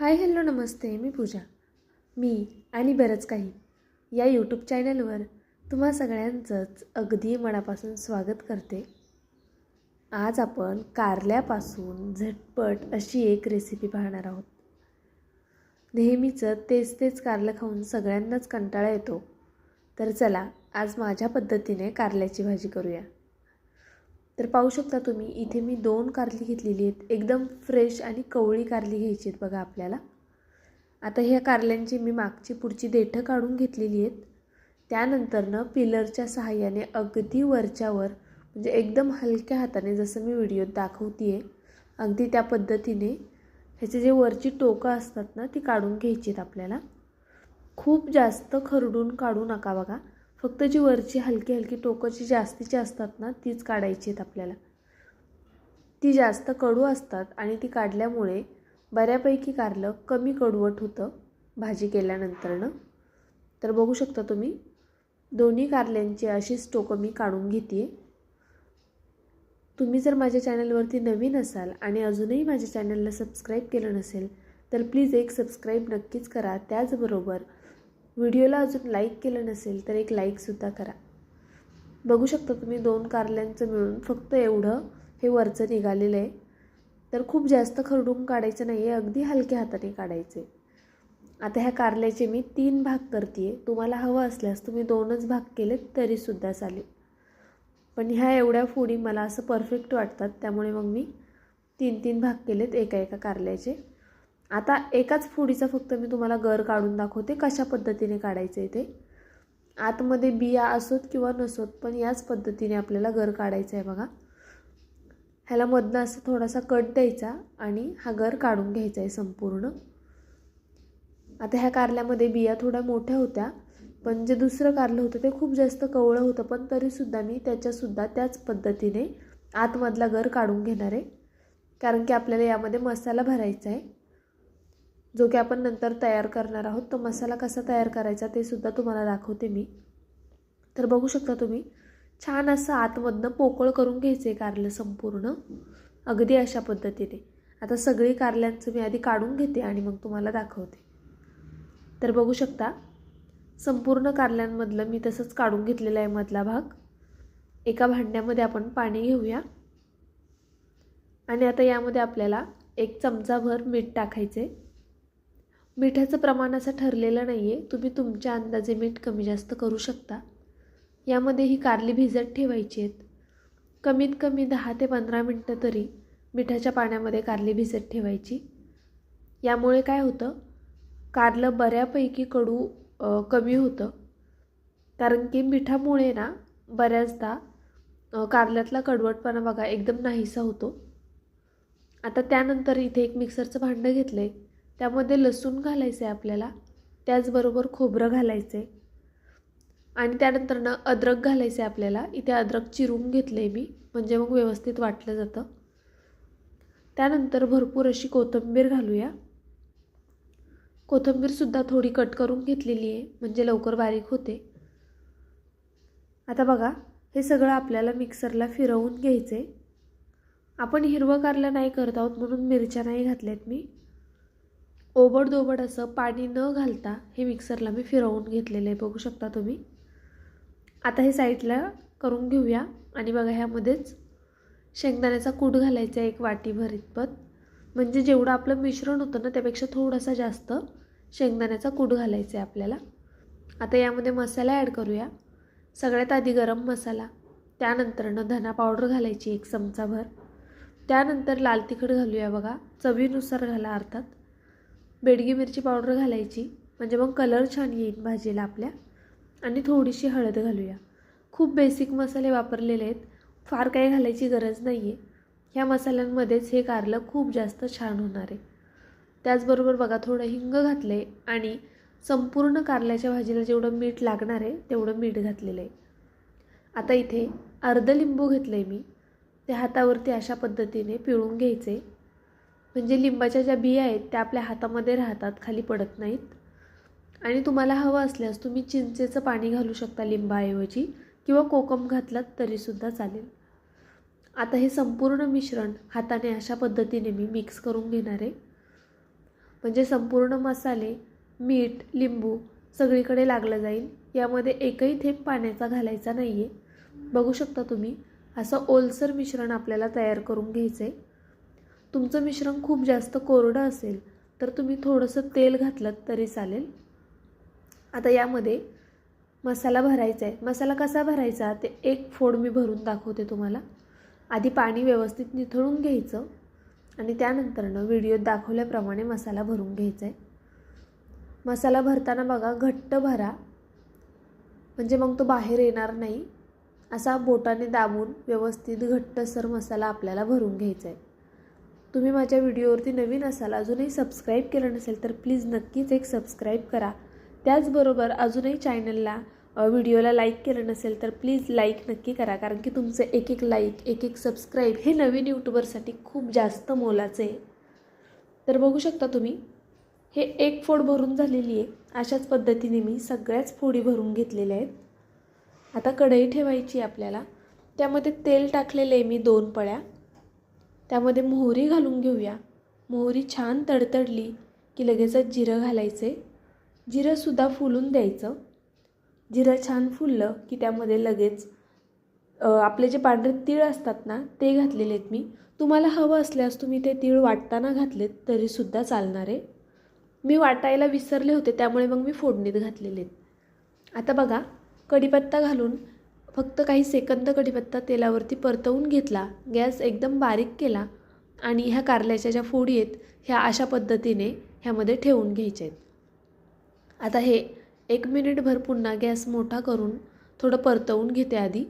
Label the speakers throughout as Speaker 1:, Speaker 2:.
Speaker 1: Hi hello नमस्ते मी पूजा. मी आणि बरंच काही. या यूट्यूब चॅनलवर तुम्हा सगळ्यांचंच अगदी मनापासून स्वागत करते. आज आपण कारल्यापासून झटपट अशी एक रेसिपी पाहणार आहोत. नेहमीचं तेच तेच कारलं खाऊन सगळ्यांनाच कंटाळा येतो. तर चला आज माझ्या पद्धतीने कारल्याची भाजी करूया. तर पाहू शकता तुम्ही इथे मी दोन कारली घेतलेली आहेत. एकदम फ्रेश आणि कवळी कारली घ्यायची आहेत बघा आपल्याला. आता ह्या कारल्यांची मी मागची पुढची देठं काढून घेतलेली आहेत. त्यानंतरनं पिलरच्या सहाय्याने अगदी वरच्यावर म्हणजे एकदम हलक्या हाताने जसं मी व्हिडिओत दाखवते आहे अगदी त्या पद्धतीने ह्याचे जे वरची टोकं असतात ना ती काढून घ्यायची आहेत आपल्याला. खूप जास्त खरडून काढू नका बघा. फक्त जी वरची हलकी हलकी टोकं जी जास्तीची असतात ना तीच काढायची आहेत आपल्याला. ती जास्त कडू असतात आणि ती काढल्यामुळे बऱ्यापैकी कारलं कमी कडवट होतं भाजी केल्यानंतरनं तर बघू शकता तुम्ही दोन्ही कारल्यांची अशीच टोकं मी काढून घेते तुम्ही जर माझ्या चॅनलवरती नवीन असाल आणि अजूनही माझ्या चॅनलला सबस्क्राईब केलं नसेल तर प्लीज एक सबस्क्राईब नक्कीच करा. त्याचबरोबर व्हिडिओला अजून लाईक केलं नसेल तर एक लाईकसुद्धा करा. बघू शकता तुम्ही दोन कारल्यांचं मिळून फक्त एवढं हे वरचं निघालेलं आहे. तर खूप जास्त खरडून काढायचं नाही आहे अगदी हलक्या हाताने काढायचे आता ह्या कारल्याचे मी तीन भाग करते आहे तुम्हाला हवं असल्यास तुम्ही दोनच भाग केलेत तरीसुद्धा चालेल. पण ह्या एवढ्या फोडी मला असं परफेक्ट वाटतात त्यामुळे मग मी तीन तीन भाग केलेत एका एका कारल्याचे. आता एकाच फोडीचा फक्त मी तुम्हाला गर काढून दाखवते कशा पद्धतीने काढायचं आहे ते. आतमध्ये बिया असोत किंवा नसोत पण याच पद्धतीने आपल्याला गर काढायचं आहे बघा. ह्याला मधनं असं थोडासा कट द्यायचा आणि हा गर काढून घ्यायचा आहे संपूर्ण. आता ह्या कारल्यामध्ये बिया थोड्या मोठ्या होत्या पण जे दुसरं कारलं होतं ते खूप जास्त कवळं होतं पण तरीसुद्धा मी त्याच्यासुद्धा त्याच पद्धतीने आतमधला गर काढून घेणार. आहे कारण की आपल्याला यामध्ये मसाला भरायचा आहे जो की आपण नंतर तयार करणार आहोत तो मसाला कसा तयार करायचा ते सुद्धा तुम्हाला दाखवते मी. तर बघू शकता तुम्ही छान असं आतमधनं पोकळ करून घ्यायचं आहे कारलं संपूर्ण अगदी अशा पद्धतीने. आता सगळी कारल्यांचं मी आधी काढून घेते आणि मग तुम्हाला दाखवते. तर बघू शकता संपूर्ण कारल्यांमधलं मी तसंच काढून घेतलेला आहे मधला भाग. एका भांड्यामध्ये आपण पाणी घेऊया. आणि आता यामध्ये आपल्याला एक चमचाभर मीठ टाकायचं आहे मिठाचं प्रमाण असं ठरलेलं नाही आहे तुम्ही तुमच्या अंदाजे मीठ कमी जास्त करू शकता. यामध्ये ही कारली भिजत ठेवायची आहेत. कमीत कमी दहा ते पंधरा मिनटं तरी मिठाच्या पाण्यामध्ये कारली भिजत ठेवायची. यामुळे काय होतं? कारलं बऱ्यापैकी कडू कमी होतं. कारण की मिठामुळे ना बऱ्याचदा कारल्यातला कडवटपणा बघा एकदम नाहीसा होतो. आता त्यानंतर इथे एक मिक्सरचं भांडं घेतलं आहे त्यामध्ये लसूण घालायचं आहे आपल्याला. त्याचबरोबर खोबरं घालायचं आहे आणि त्यानंतरनं अद्रक घालायचं आहे आपल्याला. इथे अद्रक चिरून घेतलं आहे मी. म्हणजे मग व्यवस्थित वाटलं जातं. त्यानंतर भरपूर अशी कोथिंबीर घालूया. कोथिंबीरसुद्धा थोडी कट करून घेतलेली आहे. म्हणजे लवकर बारीक होते. आता बघा हे सगळं आपल्याला मिक्सरला फिरवून घ्यायचं आहे आपण हिरवं कारलं नाही करत आहोत म्हणून मिरच्या नाही घातल्यात मी. ओबडदोबड असं पाणी न घालता हे मिक्सरला मी फिरवून घेतलेलं आहे. बघू शकता तुम्ही. आता हे साईडला करून घेऊया. आणि बघा ह्यामध्येच शेंगदाण्याचा कूट घालायचा एक वाटीभर इतपत म्हणजे जेवढं आपलं मिश्रण होतं ना त्यापेक्षा थोडासा जास्त शेंगदाण्याचा कूट घालायचा आहे आपल्याला. आता यामध्ये मसाला ॲड करूया. सगळ्यात आधी गरम मसाला. त्यानंतरनं धना पावडर घालायची एक चमचाभर. त्यानंतर लाल तिखट घालूया बघा. चवीनुसार घाला अर्थात. बेडगी मिरची पावडर घालायची. म्हणजे मग कलर छान येईल भाजीला आपल्या. आणि थोडीशी हळद घालूया. खूप बेसिक मसाले वापरलेले आहेत. फार काही घालायची गरज नाही आहे ह्या मसाल्यांमध्येच हे कारलं खूप जास्त छान होणार आहे. त्याचबरोबर बघा थोडं हिंग घातलं आहे आणि संपूर्ण कारल्याच्या भाजीला जेवढं मीठ लागणार आहे तेवढं मीठ घातलेलं आहे. आता इथे अर्ध लिंबू घेतलं आहे मी. ते हातावरती अशा पद्धतीने पिळून घ्यायचे म्हणजे लिंबाच्या ज्या बिया आहेत त्या आपल्या हातामध्ये राहतात खाली पडत नाहीत. आणि तुम्हाला हवं असल्यास तुम्ही चिंचेचं पाणी घालू शकता लिंबाऐवजी किंवा कोकम घातलात तरीसुद्धा चालेल. आता हे संपूर्ण मिश्रण हाताने अशा पद्धतीने मी मिक्स करून घेणार आहे. म्हणजे संपूर्ण मसाले मीठ लिंबू सगळीकडे लागलं जाईल. यामध्ये एकही थेंब पाण्याचा घालायचा नाही आहे बघू शकता तुम्ही असं ओलसर मिश्रण आपल्याला तयार करून घ्यायचं आहे तुमचं मिश्रण खूप जास्त कोरडं असेल तर तुम्ही थोडंसं तेल घातलं तरी चालेल. आता यामध्ये मसाला भरायचा आहे. मसाला कसा भरायचा? ते एक फोड मी भरून दाखवते तुम्हाला. आधी पाणी व्यवस्थित निथळून घ्यायचं आणि त्यानंतरनं व्हिडिओत दाखवल्याप्रमाणे मसाला भरून घ्यायचा आहे. मसाला भरताना बघा घट्ट भरा. म्हणजे मग तो बाहेर येणार नाही. असा बोटाने दाबून व्यवस्थित घट्टसर मसाला आपल्याला भरून घ्यायचा आहे. तुम्ही माझ्या व्हिडिओवरती नवीन असाल अजूनही सबस्क्राईब केलं नसेल तर प्लीज नक्कीच एक सबस्क्राईब करा. त्याचबरोबर अजूनही चॅनलला व्हिडिओला लाईक केलं नसेल तर प्लीज लाईक नक्की करा. कारण की तुमचं एक एक लाईक एक एक सबस्क्राईब हे नवीन यूट्यूबरसाठी खूप जास्त मोलाचं आहे. तर बघू शकता तुम्ही हे एक फोड भरून झालेली आहे. अशाच पद्धतीने मी सगळ्याच फोडी भरून घेतलेल्या आहेत. आता कढई ठेवायची आपल्याला. त्यामध्ये तेल टाकलेलं आहे मी दोन पळ्या. त्यामध्ये मोहरी घालून घेऊया. मोहरी छान तडतडली की लगेचच जिरं घालायचे. जिरंसुद्धा फुलून द्यायचं. जिरं छान फुललं की त्यामध्ये लगेच आपले जे पांढरे तीळ असतात ना ते घातलेले आहेत मी. तुम्हाला हवं असल्यास तुम्ही ते तीळ वाटताना घातलेत तरीसुद्धा चालणार आहे. मी वाटायला विसरले होते त्यामुळे मग मी फोडणीत घातलेले आहेत आता बघा कढीपत्ता घालून फक्त काही सेकंद कढीपत्ता तेलावरती परतवून घेतला गॅस एकदम बारीक केला आणि ह्या कारल्याच्या ज्या फोडी आहेत ह्या अशा पद्धतीने ह्यामध्ये ठेवून घ्यायच्या आहेत. आता हे एक मिनिटभर पुन्हा गॅस मोठा करून थोडं परतवून घेते आधी.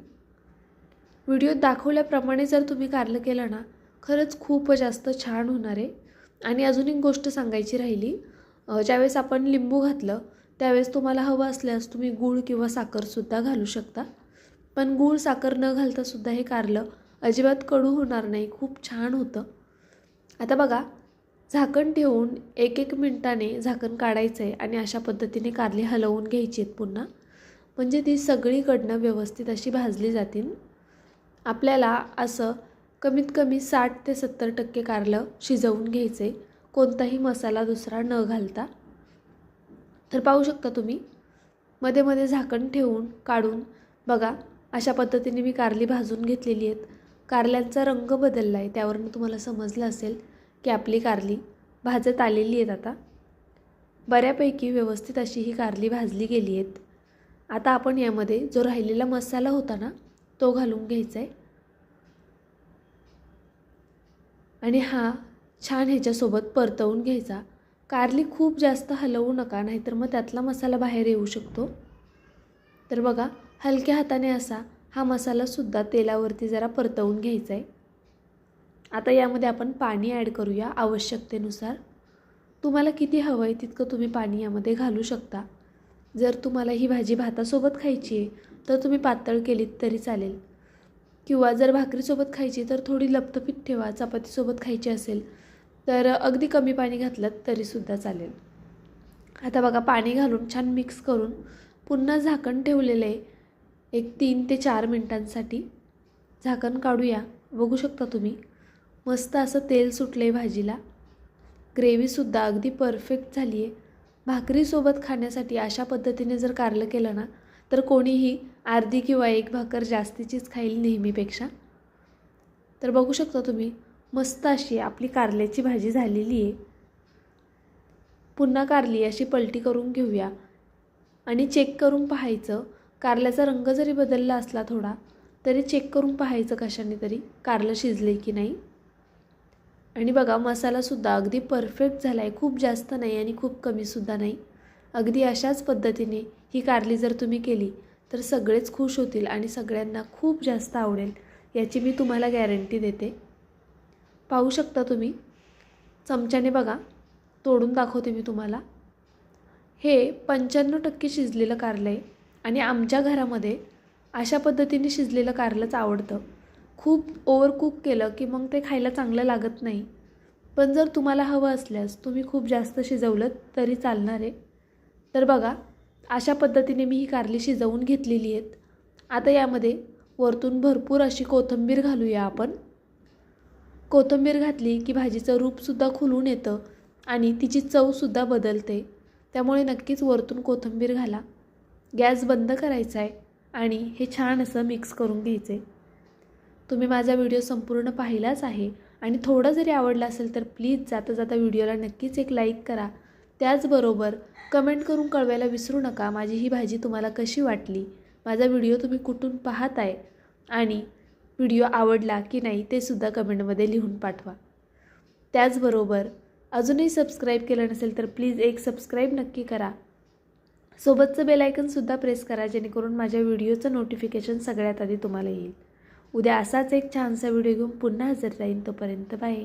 Speaker 1: व्हिडिओत दाखवल्याप्रमाणे जर तुम्ही कारलं केलं ना खरंच खूप जास्त छान होणार आहे. आणि अजून एक गोष्ट सांगायची राहिली ज्यावेळेस आपण लिंबू घातलं त्यावेळेस तुम्हाला हवं असल्यास तुम्ही गूळ किंवा साखरसुद्धा घालू शकता. पण गूळ साखर न घालतासुद्धा हे कारलं अजिबात कडू होणार नाही. खूप छान होतं. आता बघा झाकण ठेवून एक एक मिनटाने झाकण काढायचं आहे आणि अशा पद्धतीने कारली हलवून घ्यायची आहेत पुन्हा. म्हणजे ती सगळीकडनं व्यवस्थित अशी भाजली जातील. आपल्याला असं कमीत कमी साठ ते सत्तर टक्के कारलं शिजवून घ्यायचे कोणताही मसाला दुसरा न घालता. तर पाहू शकता तुम्ही मध्ये मध्ये झाकण ठेवून काढून बघा अशा पद्धतीने मी कारली भाजून घेतलेली आहेत. कारल्यांचा रंग बदलला आहे त्यावरून तुम्हाला समजलं असेल की आपली कारली भाजत आलेली आहेत आता. बऱ्यापैकी व्यवस्थित अशी ही कारली भाजली गेली आहेत. आता आपण यामध्ये जो राहिलेला मसाला होता ना तो घालून घ्यायचा आहे आणि हा छान ह्याच्यासोबत परतवून घ्यायचा. कारली खूप जास्त हलवू नका नाहीतर मग त्यातला मसाला बाहेर येऊ शकतो. तर बघा हलक्या हाताने असा हा मसालासुद्धा तेलावरती जरा परतवून घ्यायचा आहे आता यामध्ये आपण पाणी ॲड करूया आवश्यकतेनुसार. तुम्हाला किती हवं आहे तितकं तुम्ही पाणी यामध्ये घालू शकता. जर तुम्हाला ही भाजी भातासोबत खायची आहे तर तुम्ही पातळ केलीत तरी चालेल. किंवा जर भाकरीसोबत खायची तर थोडी लपतपीत ठेवा चपातीसोबत खायची असेल तर अगदी कमी पाणी घातलं तरीसुद्धा चालेल. आता बघा पाणी घालून छान मिक्स करून पुन्हा झाकण ठेवलेलं आहे एक तीन ते चार मिनटांसाठी झाकण काढूया. बघू शकता तुम्ही. मस्त असं तेल सुटलं आहे भाजीला ग्रेव्हीसुद्धा अगदी परफेक्ट झाली आहे भाकरीसोबत खाण्यासाठी अशा पद्धतीने जर कारलं केलं ना तर कोणीही अर्धी किंवा एक भाकर जास्तीचीच खाईल नेहमीपेक्षा. तर बघू शकता तुम्ही मस्त अशी आपली कारल्याची भाजी झालेली आहे पुन्हा कारली अशी पलटी करून घेऊया. आणि चेक करून पाहायचं कारल्याचा रंग जरी बदलला असला थोडा तरी चेक करून पाहायचं कशाने तरी कारलं शिजले की नाही. आणि बघा मसालासुद्धा अगदी परफेक्ट झाला आहे खूप जास्त नाही आणि खूप कमीसुद्धा नाही. अगदी अशाच पद्धतीने ही कारली जर तुम्ही केली तर सगळेच खुश होतील आणि सगळ्यांना खूप जास्त आवडेल याची मी तुम्हाला गॅरंटी देते. पाहू शकता तुम्ही? चमच्याने बघा तोडून दाखवते मी तुम्हाला. हे पंच्याण्णव टक्के शिजलेलं कारलं आहे. आणि आमच्या घरामध्ये अशा पद्धतीने शिजलेलं कारलंच आवडतं. खूप ओव्हरकुक केलं की मग ते खायला चांगलं लागत नाही. पण जर तुम्हाला हवं असल्यास तुम्ही खूप जास्त शिजवलं तरी चालणार आहे. तर बघा अशा पद्धतीने मी ही कारली शिजवून घेतलेली आहेत. आता यामध्ये वरतून भरपूर अशी कोथिंबीर घालूया आपण. कोथिंबीर घातली की भाजीचं रूपसुद्धा खुलून येतं आणि तिची चवसुद्धा बदलते. त्यामुळे नक्कीच वरतून कोथिंबीर घाला. गॅस बंद करायचा आहे आणि हे छान असं मिक्स करून घ्यायचे तुम्ही माझा व्हिडिओ संपूर्ण पाहिलाच आहे आणि थोडं जरी आवडला असेल तर प्लीज जाता जाता व्हिडिओला नक्कीच एक लाईक करा. त्याचबरोबर कमेंट करून कळवायला विसरू नका माझी ही भाजी तुम्हाला कशी वाटली? माझा व्हिडिओ तुम्ही कुठून पाहत आहे आणि व्हिडिओ आवडला की नाही ते सुद्धा कमेंटमध्ये लिहून पाठवा. त्याचबरोबर अजूनही सबस्क्राईब केलं नसेल तर प्लीज एक सबस्क्राईब नक्की करा. सोबतचं बेलायकनसुद्धा प्रेस करा जेणेकरून माझ्या व्हिडिओचं नोटिफिकेशन सगळ्यात आधी तुम्हाला येईल. उद्या असाच एक छानसा व्हिडिओ घेऊन पुन्हा हजर राहीन तोपर्यंत बाय